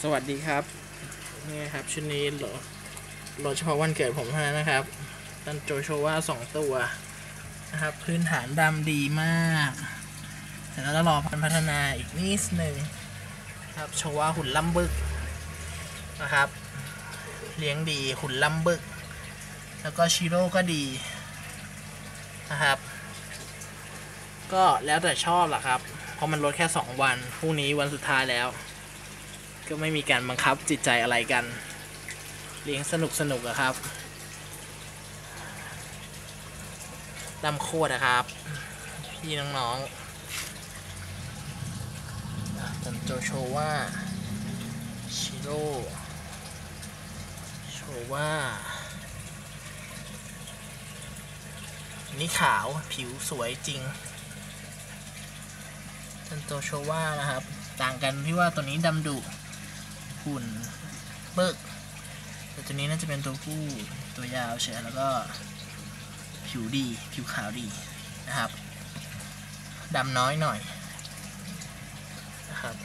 สวัสดีครับ นี่ครับชุดนี้โหลโหลเฉพาะวันเกิดผมเท่านั้นนะครับตันโจโชว่าสองตัวนะครับ พื้นฐานดำดีมากแต่เราต้องรอพันพัฒนาอีกนิดหนึ่งครับโชว่าหุ่นล่ำบึกนะครับ เลี้ยงดีหุ่นล่ำบึก แล้วก็ชิโร่ก็ดีนะครับ ก็แล้วแต่ชอบแหละครับ เพราะมันลดแค่ 2 วันพรุ่งนี้วันสุดท้ายแล้ว ก็ไม่มีการบังคับจิตใจอะไรกัน เลี้ยงสนุกสนุกอะครับดำโคตรนะครับ พี่น้องๆอะจันโจโชว่าชิโร่โชว่านี่ขาวผิวสวยจริงจันโตโชว่านะครับ ต่างกันที่ว่าตัวนี้ดำดุ หุ่นเบิกแต่ตัวนี้น่าจะเป็นตัวผู้ตัวยาวเฉยแล้วก็ผิวดีผิวขาวดีนะครับดำน้อยหน่อยนะครับ